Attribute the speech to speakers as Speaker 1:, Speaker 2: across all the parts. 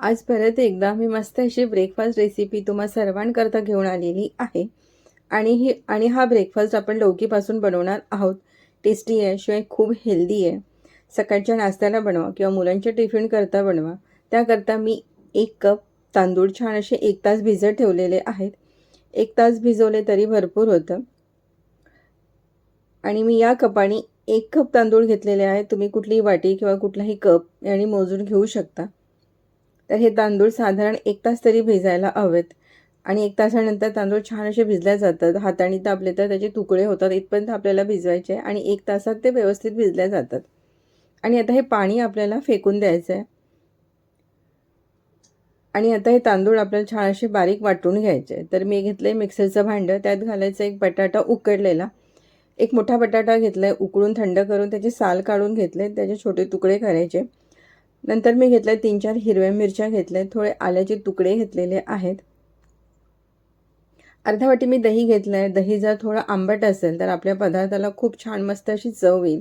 Speaker 1: आज परत एकदा मी मस्त अशी ब्रेकफास्ट रेसिपी तुम्हा सर्वांकरता घेऊन आलेली आहे. आणि ही आणि हा ब्रेकफास्ट आपण लौकीपासून बनवणार आहोत. टेस्टी आहे शिवाय खूप हेल्दी आहे. सकाळच्या नाश्त्याला बनवा किंवा मुलांच्या टिफिन करता बनवा. त्याकरता मी एक कप तांदूळ छान असे एक तास भिजत ठेवलेले आहेत. एक तास भिजवले तरी भरपूर होतं. आणि मी या कपाने एक कप तांदूळ घेतलेले आहे तुम्ही कुठलीही वाटी किंवा कुठलाही कप आणि मोजून घेऊ शकता. तर हे तांदूळ साधारण एक तास तरी भिजायला हवेत. आणि एक तासानंतर तांदूळ छान असे भिजले जातात. हाताने तापले तर त्याचे तुकडे होतात इथपर्यंत आपल्याला भिजवायचे आहे आणि एक तासात ते व्यवस्थित भिजले जातात. आणि आता हे पाणी आपल्याला फेकून द्यायचं आहे. आणि आता हे तांदूळ आपल्याला छान असे बारीक वाटून घ्यायचे तर मी घेतलं आहे मिक्सरचं भांडं त्यात घालायचं एक बटाटा उकडलेला. एक मोठा बटाटा घेतला आहे उकळून थंड करून त्याचे साल काढून घेतले त्याचे छोटे तुकडे करायचे. नंतर मी घेतले तीन चार हिरव्या मिरच्या घेतल्या थोडे आल्याचे तुकडे घेतलेले आहेत. अर्धा वाटी मी दही घेतलं आहे दही जर थोडं आंबट असेल तर आपल्या पदार्थाला खूप छान मस्त अशी चव येईल.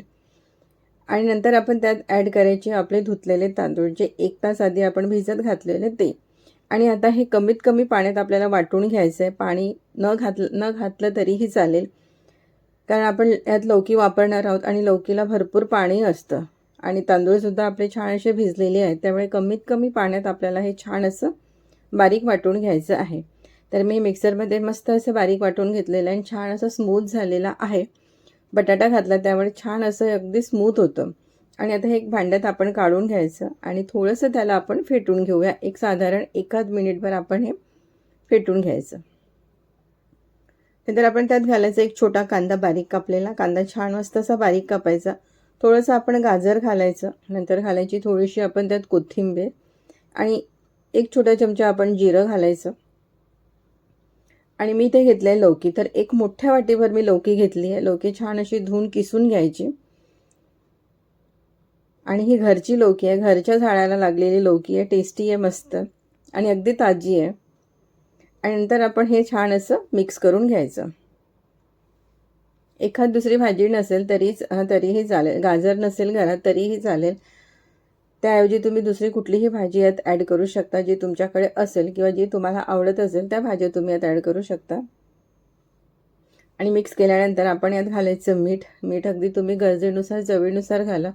Speaker 1: आणि नंतर आपण त्यात ॲड करायचे आपले धुतलेले तांदूळ जे एक तास आधी आपण भिजत घातलेले ते. आणि आता हे कमीत कमी पाण्यात आपल्याला वाटून घ्यायचं आहे पाणी न घातलं न घातलं तरीही चालेल. कारण आपण यात लौकी वापरणार आहोत आणि लौकीला भरपूर पाणी असतं. आणि तांदूळसुद्धा आपले छान असे भिजलेले आहेत. त्यामुळे कमीत कमी पाण्यात आपल्याला हे छान असं बारीक वाटून घ्यायचं आहे. तर मी मिक्सरमध्ये मस्त असं बारीक वाटून घेतलेलं आहे आणि छान असं स्मूथ झालेला आहे. बटाटा घातला त्यामुळे छान असं अगदी स्मूथ होतं. आणि आता हे एक भांड्यात आपण काढून घ्यायचं आणि थोडंसं त्याला आपण फेटून घेऊया. एक साधारण एकाच मिनिटभर आपण हे फेटून घ्यायचं. नंतर आपण त्यात घालायचं एक छोटा कांदा बारीक कापलेला. कांदा छान मस्त असा बारीक कापायचा. थोडंसं आपण गाजर घालायचं नंतर घालायची थोडीशी आपण त्यात कोथिंबीर आणि एक छोटा चमचा आपण जिरं घालायचं. आणि मी ते घेतलं आहे लौकी तर एक मोठ्या वाटीभर मी लौकी घेतली आहे. लौकी छान अशी धुवून किसून घ्यायची. आणि ही घरची लौकी आहे. घरच्या झाडाला लागलेली लौकी आहे. टेस्टी आहे मस्त. आणि अगदी ताजी आहे. आणि नंतर आपण हे छान असं मिक्स करून घ्यायचं. एखाद दुसरी भाजी नसेल तरीच तरीही चालेल. गाजर नसेल घरात तरीही चालेल. त्याऐवजी तुम्ही दुसरी कुठलीही भाजी यात ॲड करू शकता जी तुमच्याकडे असेल किंवा जी तुम्हाला आवडत असेल त्या भाज्या तुम्ही यात ॲड करू शकता. आणि मिक्स केल्यानंतर आपण यात घालायचं मीठ. मीठ अगदी तुम्ही गरजेनुसार चवीनुसार घाला.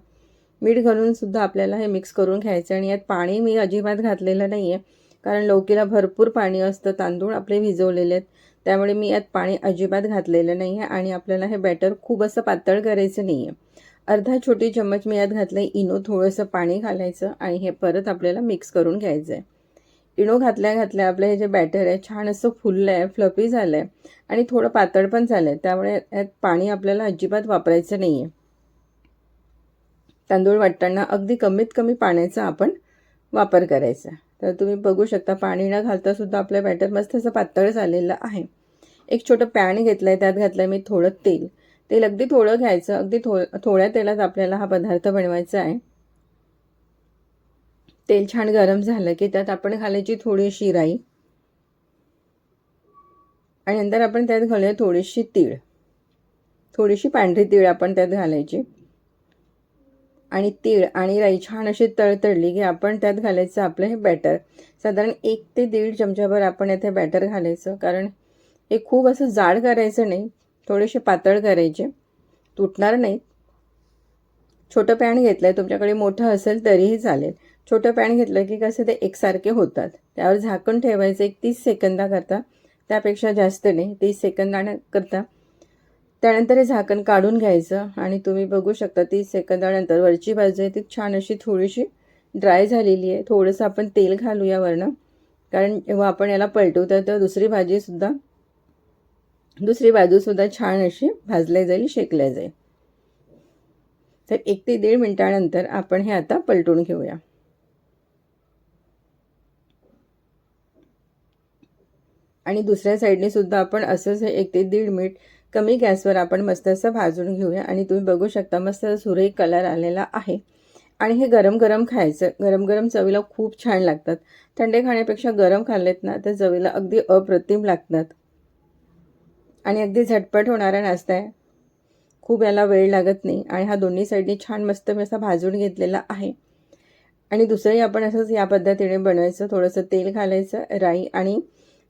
Speaker 1: मीठ घालून सुद्धा आपल्याला हे मिक्स करून घ्यायचं आणि यात पाणी मी अजिबात घातलेलं नाही आहे कारण लौकीला भरपूर पाणी असतं तांदूळ आपले भिजवलेले आहेत. त्यामुळे मी यात पाणी अजिबात घातलेलं नाही आहे आणि आपल्याला हे बॅटर खूप असं पातळ करायचं नाही आहे अर्धा छोटी चम्मच मी यात घातलं आहे इनो थोडंसं पाणी घालायचं आणि हे परत आपल्याला मिक्स करून घ्यायचं आहे इनो घातल्या घातल्या आपलं हे जे बॅटर आहे छान असं फुललं आहे फ्लफी झालं आहे आणि थोडं पातळ पण झालं आहे त्यामुळे यात पाणी आपल्याला अजिबात वापरायचं नाही आहे तांदूळ वाटताना अगदी कमीत कमी पाण्याचा आपण वापर करायचा. तर तुम्ही बघू शकता पाणी न घालता सुद्धा आपलं बॅटर मस्त असं पातळ झालेलं आहे. एक छोटं पॅन घेतलं आहे त्यात घातलं आहे मी थोडं तेल. तेल अगदी थोडं घ्यायचं अगदी थो थोड्या तेलात आपल्याला हा पदार्थ बनवायचा आहे. तेल छान गरम झालं की त्यात आपण घालायची थोडीशी राई. आणि नंतर आपण त्यात घालूया थोडीशी तीळ. थोडीशी पांढरी तीळ आपण त्यात घालायची. आणि तीळ आणि राई छान अशी तळतळली की आपण त्यात घालायचं आपलं हे बॅटर साधारण एक ते दीड चमच्याभर आपण येथे बॅटर घालायचं. कारण हे खूप असं जाड करायचं नाही. थोडेसे पातळ करायचे. तुटणार नाहीत छोटं पॅन घेतलं आहे तुमच्याकडे मोठं असेल तरीही चालेल. छोटं पॅन घेतलं की कसं ते एकसारखे होतात. त्यावर झाकण ठेवायचं एक तीस सेकंदाकरता. त्यापेक्षा जास्त नाही. तीस सेकंदाकरता त्यानंतर हे झाकण काढून घ्यायचं आणि तुम्ही बघू शकता तीस सेकंदानंतर वरची बाजू आहे ती छान अशी थोडीशी ड्राय झालेली आहे. थोडंसं आपण तेल घालूया वरनं. कारण जेव्हा आपण याला पलटवतो तर दुसरी भाजीसुद्धा दुसरी बाजूसुद्धा छान अशी भाजल्या जाईल शेकल्या जाईल. तर एक ते दीड मिनटानंतर आपण हे आता पलटून घेऊया. आणि दुसऱ्या साईडने सुद्धा आपण असंच एक ते दीड मिनिट कमी गॅसवर आपण मस्त असं भाजून घेऊया आणि तुम्ही बघू शकता मस्त सुरेख कलर आलेला आहे. आणि हे गरम गरम खायचं. गरम गरम चवीला खूप छान लागतात. थंडे खाण्यापेक्षा गरम खाल्लेत ना तर चवीला अगदी अप्रतिम लागतात. आणि अगदी झटपट होणारा नाश्ता आहे. खूप याला वेळ लागत नाही. आणि हा दोन्ही साईडने छान मस्त मी असा भाजून घेतलेला आहे. आणि दुसरंही आपण असंच या पद्धतीने बनवायचं. थोडंसं तेल घालायचं राई आणि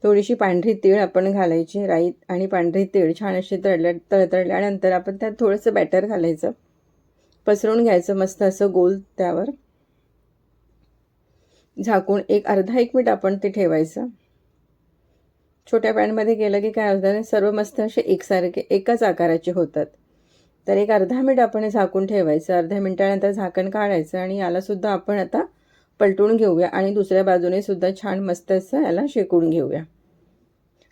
Speaker 1: थोडीशी पांढरी तीळ आपण घालायची राई आणि पांढरी तीळ छान अशी तळल्या तळतळल्यानंतर आपण त्यात थोडंसं बॅटर घालायचं. पसरून घ्यायचं मस्त असं गोल त्यावर. झाकून एक अर्धा एक मिनिट आपण ते ठेवायचं. छोट्या पॅनमध्ये केलं की काय होतं सर्व मस्त असे एकसारखे एकाच आकाराचे होतात. तर एक अर्धा मिनिट आपण झाकून ठेवायचं. अर्ध्या मिनिटानंतर झाकण काढायचं आणि यालासुद्धा आपण आता पलटून घेऊया आणि दुसऱ्या बाजूने सुद्धा छान मस्त असं याला शेकून घेऊया.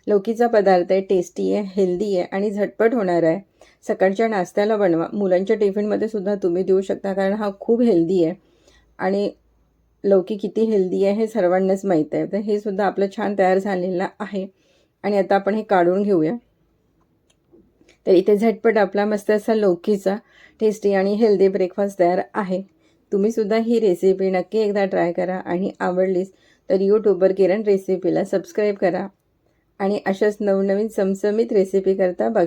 Speaker 1: लौकीचा पदार्थ आहे टेस्टी आहे हेल्दी आहे आणि झटपट होणार आहे. सकाळच्या नाश्त्याला बनवा. मुलांच्या टिफिनमध्ये सुद्धा तुम्ही देऊ शकता कारण हा खूप हेल्दी आहे. आणि लौकी किती हेल्दी आहे हे सर्वांनाच माहीत आहे. तर हे सुद्धा आपलं छान तयार झालेलं आहे. आणि आता आपण हे काढून घेऊया. तर इथे झटपट आपला मस्त असा लौकीचा टेस्टी आणि हेल्दी ब्रेकफास्ट तयार आहे. तुम्हीसुद्धा ही रेसिपी नक्की एकदा ट्राय करा आणि आवडलीच तर यूट्यूबवर किरण रेसिपीला सबस्क्राईब करा. आणि अशाच नवनवीन चमचमीत रेसिपी करता बघा.